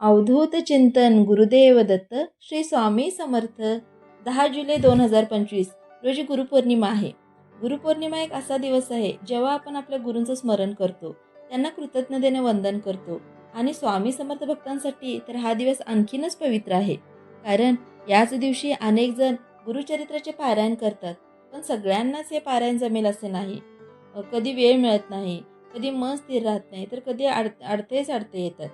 अवधूत चिंतन गुरुदेव दत्त श्री स्वामी समर्थ. दहा जुलै दोन हजार पंचवीस रोजी गुरुपौर्णिमा आहे. गुरुपौर्णिमा एक असा दिवस आहे जेव्हा आपण आपल्या गुरूंचं स्मरण करतो त्यांना कृतज्ञतेने वंदन करतो आणि स्वामी समर्थ भक्तांसाठी तर हा दिवस आणखीनच पवित्र आहे. कारण याच दिवशी अनेक जण गुरुचरित्राचे पारायण करतात पण सगळ्यांनाच हे पारायण जमेल असे नाही. कधी वेळ मिळत नाही कधी मन स्थिर राहत नाही तर कधी अड अडथळेच अडथळे येतात.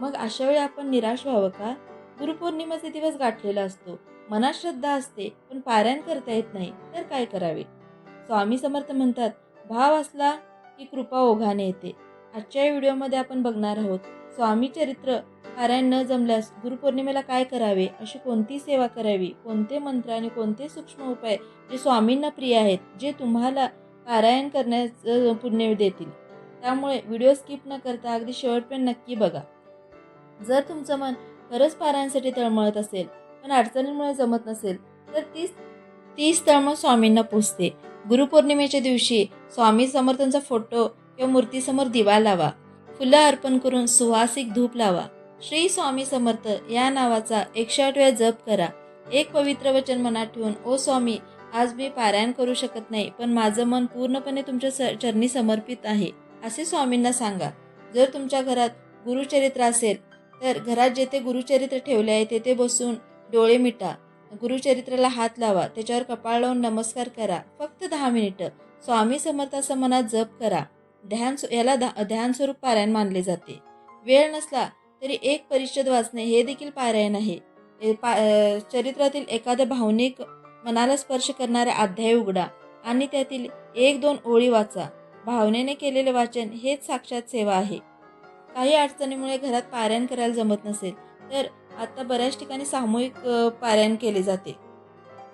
मग अशा वेळी आपण निराश व्हावं का? गुरुपौर्णिमेचा दिवस गाठलेला असतो. मनात श्रद्धा असते पण पारायण करता येत नाही तर काय करावे? स्वामी समर्थ म्हणतात भाव असला की कृपा ओघाने येते. आजच्या व्हिडिओमध्ये आपण बघणार आहोत स्वामी चरित्र पारायण न जमल्यास गुरुपौर्णिमेला काय करावे? अशी कोणती सेवा करावी? कोणते मंत्र आणि कोणते सूक्ष्म उपाय जे स्वामींना प्रिय आहेत जे तुम्हाला पारायण करण्याचं पुण्य देतील? त्यामुळे व्हिडिओ स्किप न करता अगदी शेवटपर्यंत नक्की बघा. जर तुमचं मन खरंच पारायणसाठी तळमळत असेल पण अडचणींमुळे जमत नसेल तर तीच तीच तळमळ स्वामींना पोचते. गुरुपौर्णिमेच्या दिवशी स्वामी समर्थांचा फोटो किंवा मूर्तीसमोर दिवा लावा. फुलं अर्पण करून सुवासिक धूप लावा. श्री स्वामी समर्थ या नावाचा एकशे आठ वेळा जप करा. एक पवित्र वचन मनात ठेवून ओ स्वामी आज मी पारायण करू शकत नाही पण माझं मन पूर्णपणे तुमच्या स चरणी समर्पित आहे असे स्वामींना सांगा. जर तुमच्या घरात गुरुचरित्र असेल तर घरात जेथे गुरुचरित्र ठेवले आहे तेथे बसून डोळे मिटा. गुरुचरित्राला हात लावा. त्याच्यावर कपाळ लावून नमस्कार करा. फक्त दहा मिनिटं. स्वामी समर्थाचं मनात जप करा. ध्यान याला धा- ध्यान स्वरूप पारायण मानले जाते. वेळ नसला तरी एक परिषद वाचणे हे देखील पारायण आहे. पा चरित्रातील एखाद्या भावनिक मनाला स्पर्श करणारा अध्याय उघडा आणि त्यातील एक दोन ओळी वाचा. भावनेने केलेले वाचन हेच साक्षात सेवा आहे. काही अडचणीमुळे घरात पारायण करायला जमत नसेल तर आता बऱ्याच ठिकाणी सामूहिक पारायण केले जाते.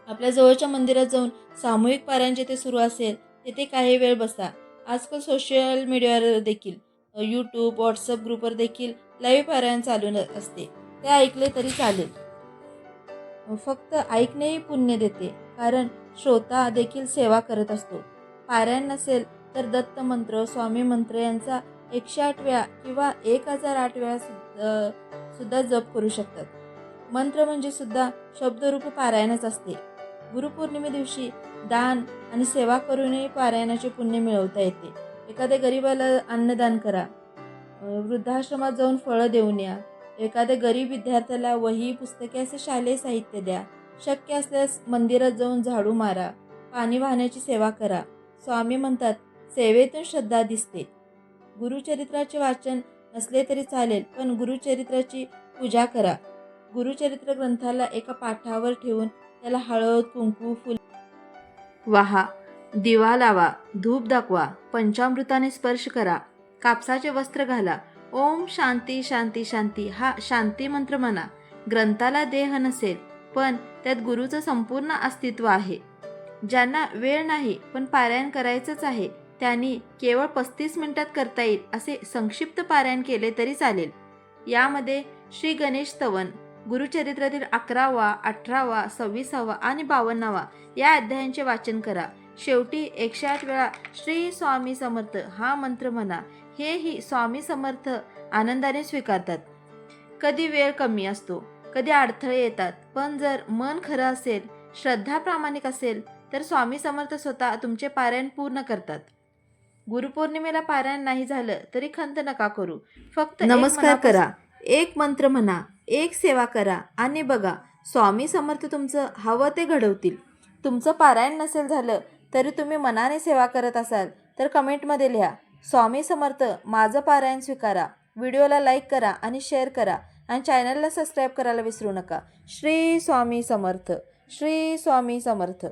आपल्या जवळच्या मंदिरात जाऊन सामूहिक पारायण जिथे सुरू असेल तेथे काही वेळ बसा. आजकाल सोशल मीडियावर देखील यूट्यूब व्हॉट्सअप ग्रुपवर देखील लाईव्ह पारायण चालू असते. ते ऐकले तरी चालेल. फक्त ऐकणेही पुण्य देते कारण श्रोता देखील सेवा करत असतो. पारायण नसेल तर दत्त मंत्र स्वामी मंत्र यांचा एकशे आठ वेळा किंवा एक हजार आठ वेळा सुद्धा सुद्धा जप करू शकतात. मंत्र म्हणजे सुद्धा शब्दरूप पारायणच असते. गुरुपौर्णिमे दिवशी दान आणि सेवा करूनही पारायणाचे पुण्य मिळवता येते. एखाद्या गरीबाला अन्नदान करा. वृद्धाश्रमात जाऊन फळं देऊन या. एखाद्या गरीब विद्यार्थ्याला वही पुस्तके असे शालेय साहित्य द्या. शक्य असल्यास मंदिरात जाऊन झाडू मारा. पाणी वाहण्याची सेवा करा. स्वामी म्हणतात सेवेतून श्रद्धा दिसते. गुरुचरित्राचे वाचन नसले तरी चालेल पण गुरुचरित्राची पूजा करा. गुरुचरित्र ग्रंथाला एका पाठावर ठेवून त्याला हळद कुंकू फुल वाहा. दिवा लावा धूप दाखवा पंचामृताने स्पर्श करा. कापसाचे वस्त्र घाला. ओम शांती शांती शांती हा शांती मंत्र म्हणा. ग्रंथाला देह नसेल पण त्यात गुरुचं संपूर्ण अस्तित्व आहे. ज्यांना वेळ नाही पण पारायण करायचंच आहे त्यांनी केवळ पस्तीस मिनिटात करता येईल असे संक्षिप्त पारायण केले तरी चालेल. यामध्ये श्री गणेश तवन गुरुचरित्रातील अकरावा अठरावा सव्वीसावा आणि बावन्नावा या अध्यायांचे वाचन करा. शेवटी एकशे आठ वेळा श्री स्वामी समर्थ हा मंत्र म्हणा. हेही स्वामी समर्थ आनंदाने स्वीकारतात. कधी वेळ कमी असतो कधी अडथळे येतात पण जर मन खरं असेल श्रद्धा प्रामाणिक असेल तर स्वामी समर्थ स्वतः तुमचे पारायण पूर्ण करतात. गुरुपौर्णिमेला पारायण नाही झालं तरी खंत नका करू. फक्त नमस्कार करा. एक मंत्र म्हणा एक सेवा करा आणि बघा स्वामी समर्थ तुमचं हवं ते घडवतील. तुमचं पारायण नसेल झालं तरी तुम्ही मनाने सेवा करत असाल तर कमेंटमध्ये लिहा स्वामी समर्थ माझं पारायण स्वीकारा. व्हिडिओला लाईक करा आणि शेअर करा आणि चॅनलला सबस्क्राईब करायला विसरू नका. श्री स्वामी समर्थ श्री स्वामी समर्थ.